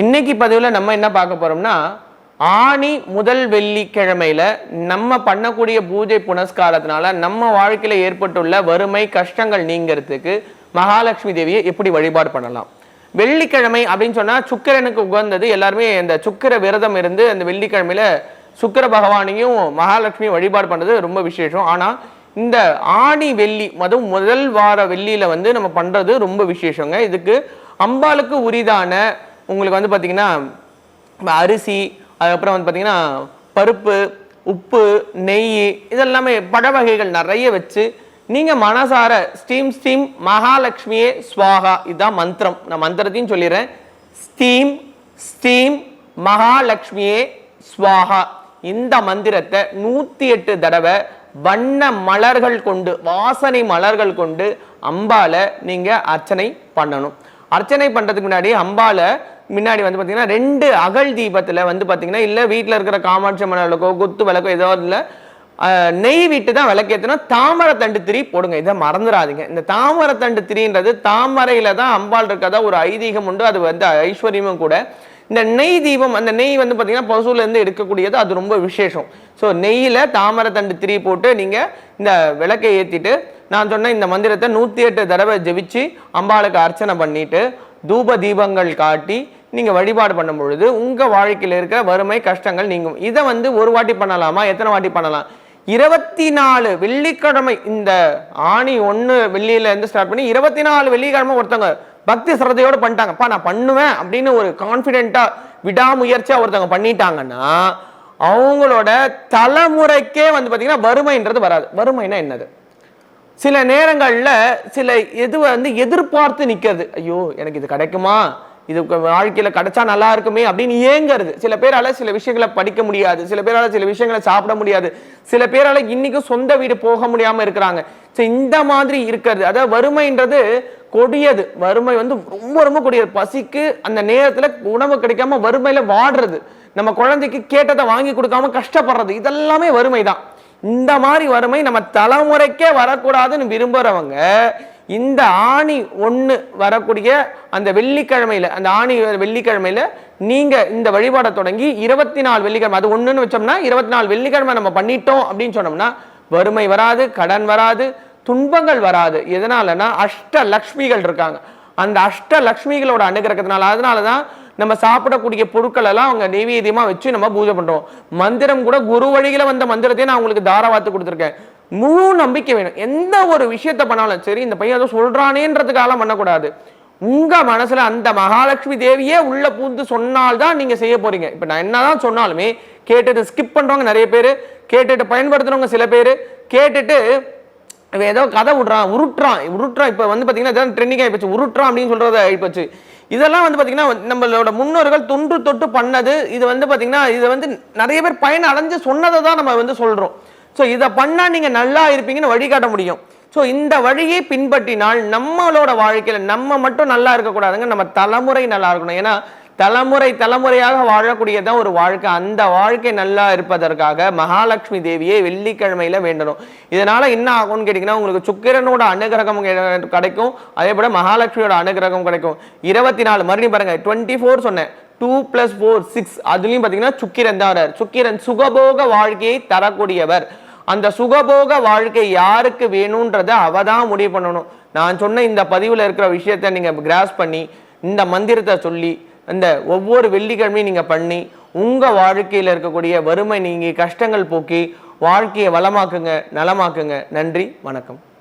இன்னைக்கு பதிவில் நம்ம என்ன பார்க்க போறோம்னா ஆணி முதல் வெள்ளிக்கிழமையில நம்ம பண்ணக்கூடிய பூஜை புனஸ்காரத்தினால நம்ம வாழ்க்கையில ஏற்பட்டுள்ள வறுமை கஷ்டங்கள் நீங்கிறதுக்கு மகாலட்சுமி தேவியை எப்படி வழிபாடு பண்ணலாம்? வெள்ளிக்கிழமை அப்படின்னு சொன்னா சுக்கிரனுக்கு உகந்தது எல்லாருமே இந்த சுக்கிர விரதம் இருந்து அந்த வெள்ளிக்கிழமையில சுக்கிர பகவானையும் மகாலட்சுமியும் வழிபாடு பண்றது ரொம்ப விசேஷம். ஆனா இந்த ஆணி வெள்ளி அதுவும் முதல் வார வெள்ளியில வந்து நம்ம பண்றது ரொம்ப விசேஷங்க. இதுக்கு அம்பாளுக்கு உரிதான உங்களுக்கு வந்து பார்த்தீங்கன்னா அரிசி அதுக்கப்புறம் வந்து பார்த்திங்கன்னா பருப்பு உப்பு நெய் இதெல்லாமே பழ வகைகள் நிறைய வச்சு நீங்கள் மனசார ஸ்டீம் ஸ்டீம் மகாலட்சுமியே ஸ்வாகா இதுதான் மந்திரம். நான் மந்திரத்தையும் சொல்லிடுறேன். ஸ்டீம் ஸ்டீம் மகாலட்சுமியே ஸ்வாகா இந்த மந்திரத்தை நூற்றி எட்டு தடவை வண்ண மலர்கள் கொண்டு வாசனை மலர்கள் கொண்டு அம்பால நீங்கள் அர்ச்சனை பண்ணணும். அர்ச்சனை பண்ணுறதுக்கு முன்னாடி அம்பால முன்னாடி வந்து பார்த்திங்கன்னா ரெண்டு அகல் தீபத்தில் வந்து பார்த்திங்கன்னா இல்லை வீட்டில் இருக்கிற காமாட்சி மணலுக்கோ விளக்கோ குத்து விளக்கோ ஏதோ இல்லை நெய் விட்டு தான் விளக்கேற்றணும் தாமரை தண்டு திரி போடுங்க. இதை மறந்துடாதீங்க. இந்த தாமரை தண்டு திரின்றது தாமரையில் தான் அம்பாள் இருக்கதா ஒரு ஐதீகம் உண்டு. அது வந்து ஐஸ்வர்யமும் கூட. இந்த நெய் தீபம் அந்த நெய் வந்து பார்த்தீங்கன்னா பசுலேருந்து எடுக்கக்கூடியது. அது ரொம்ப விசேஷம். ஸோ நெய்யில் தாமரை தண்டு திரி போட்டு நீங்கள் இந்த விளக்கை ஏற்றிட்டு நான் சொன்ன இந்த மந்திரத்தை நூற்றி எட்டு தடவை ஜெபிச்சு அம்பாளுக்கு அர்ச்சனை பண்ணிட்டு தூப தீபங்கள் காட்டி நீங்கள் வழிபாடு பண்ணும் பொழுது உங்கள் வாழ்க்கையில் இருக்கிற வறுமை கஷ்டங்கள் நீங்கும். இதை வந்து ஒரு வாட்டி பண்ணலாமா? எத்தனை வாட்டி பண்ணலாம்? இருபத்தி நாலு வெள்ளிக்கிழமை இந்த ஆணி ஒன்று வெள்ளியிலேருந்து ஸ்டார்ட் பண்ணி இருபத்தி நாலு வெள்ளிக்கிழமை ஒருத்தவங்க பக்தி சிரத்தையோட பண்ணிட்டாங்கப்பா நான் பண்ணுவேன் அப்படின்னு ஒரு கான்ஃபிடென்ட்டாக விடாமுயற்சியாக ஒருத்தவங்க பண்ணிட்டாங்கன்னா அவங்களோட தலைமுறைக்கே வந்து பார்த்திங்கன்னா வறுமைன்றது வராது. வறுமைனா என்னது? சில நேரங்களில் சில எது வந்து எதிர்பார்த்து நிற்கிறது ஐயோ எனக்கு இது கிடைக்குமா? இது வாழ்க்கையில் கிடைச்சா நல்லா இருக்குமே அப்படின்னு ஏங்குறது. சில பேரால சில விஷயங்களை படிக்க முடியாது. சில பேரால சில விஷயங்களை சாப்பிட முடியாது. சில பேரால இன்னைக்கும் சொந்த வீடு போக முடியாம இருக்கிறாங்க. ஸோ இந்த மாதிரி இருக்கிறது அதாவது வறுமைன்றது கொடியது. வறுமை வந்து ரொம்ப ரொம்ப கொடியது. பசிக்கு அந்த நேரத்தில் உணவு கிடைக்காம வறுமையில வாடுறது. நம்ம குழந்தைக்கு கேட்டதை வாங்கி கொடுக்காம கஷ்டப்படுறது. இதெல்லாமே வறுமை தான் இந்த மாதிரி வறுமை நம்ம தலைமுறைக்கே வரக்கூடாதுன்னு விரும்புறவங்க இந்த ஆணி ஒன்று வரக்கூடிய அந்த வெள்ளிக்கிழமையில் அந்த ஆணி வெள்ளிக்கிழமையில் நீங்கள் இந்த வழிபாடை தொடங்கி இருபத்தி நாலு வெள்ளிக்கிழமை அது ஒன்றுன்னு வச்சோம்னா இருபத்தி நாலு வெள்ளிக்கிழமை நம்ம பண்ணிட்டோம் அப்படின்னு சொன்னோம்னா வறுமை வராது கடன் வராது துன்பங்கள் வராது. எதனாலனா அஷ்ட லக்ஷ்மிகள் இருக்காங்க. அந்த அஷ்ட லக்ஷ்மிகளோட அனுகிரகத்தினால அதனால தான் நம்ம சாப்பிடக்கூடிய பொருட்கள் எல்லாம் அவங்க நெய்வேத்தியமா வச்சு நம்ம பூஜை பண்ணுறோம் மந்திரம் கூட குரு வழியில் வந்த மந்திரத்தையும் நான் உங்களுக்கு தாராவாத்து கொடுத்துருக்கேன். முழு நம்பிக்கை வேணும். எந்த ஒரு விஷயத்த பண்ணாலும் சரி இந்த பையன் ஏதோ சொல்றானேன்றதுக்காக பண்ணக்கூடாது. உங்க மனசுல அந்த மகாலட்சுமி தேவியே உள்ள பூந்து சொன்னால்தான் நீங்க செய்ய போறீங்க. இப்ப நான் என்னதான் சொன்னாலுமே கேட்டுட்டு ஸ்கிப் பண்றவங்க நிறைய பேர் கேட்டுட்டு பயன்படுத்துறவங்க சில பேர் கேட்டுட்டு ஏதோ கதை விடுறான் உருட்டுறான். உருட்டுறான். இப்போ வந்து பார்த்தீங்கன்னா இதான் ட்ரெண்டிங் ஆகிப்போச்சு உருட்டுறான் அப்படின்னு சொல்றத ஆகிப்போச்சு இதெல்லாம் வந்து பார்த்தீங்கன்னா நம்மளோட முன்னோர்கள் தொன்று தொட்டு பண்ணது இது வந்து பார்த்தீங்கன்னா இதை வந்து நிறைய பேர் பயன் அடைஞ்சு சொன்னதை தான் நம்ம வந்து சொல்றோம். ஸோ இதை பண்ணால் நீங்கள் நல்லா இருப்பீங்கன்னு வழிகாட்ட முடியும். ஸோ இந்த வழியை பின்பற்றினால் நம்மளோட வாழ்க்கையில் நம்ம மட்டும் நல்லா இருக்கக்கூடாதுங்க நம்ம தலைமுறை நல்லா இருக்கணும். ஏன்னா தலைமுறை தலைமுறையாக வாழக்கூடியதான் ஒரு வாழ்க்கை. அந்த வாழ்க்கை நல்லா இருப்பதற்காக மகாலட்சுமி தேவியை வெள்ளிக்கிழமையில வேண்டணும். இதனால என்ன ஆகும்னு கேட்டிங்கன்னா உங்களுக்கு சுக்கிரனோட அனுகிரகம் கிடைக்கும். அதே போல் மகாலட்சுமியோட அனுகிரகம் கிடைக்கும். இருபத்தி நாலு மறுபடியும் பாருங்க டுவெண்ட்டி ஃபோர் சொன்னேன். டூ ப்ளஸ் ஃபோர் சிக்ஸ் அதுலேயும் பார்த்தீங்கன்னா சுக்கிரன் தான் வர்றார். சுக்கிரன் சுகபோக வாழ்க்கையை தரக்கூடியவர். அந்த சுகபோக வாழ்க்கை யாருக்கு வேணும்ன்றத அவ தான் முடிவு பண்ணணும். நான் சொன்ன இந்த பதிவில் இருக்கிற விஷயத்த நீங்க கிராஸ் பண்ணி இந்த மந்திரத்தை சொல்லி இந்த ஒவ்வொரு வெள்ளிக்கிழமையும் நீங்க பண்ணி உங்க வாழ்க்கையில் இருக்கக்கூடிய வறுமை நீங்கி கஷ்டங்கள் போக்கி வாழ்க்கையை வளமாக்குங்க நலமாக்குங்க. நன்றி வணக்கம்.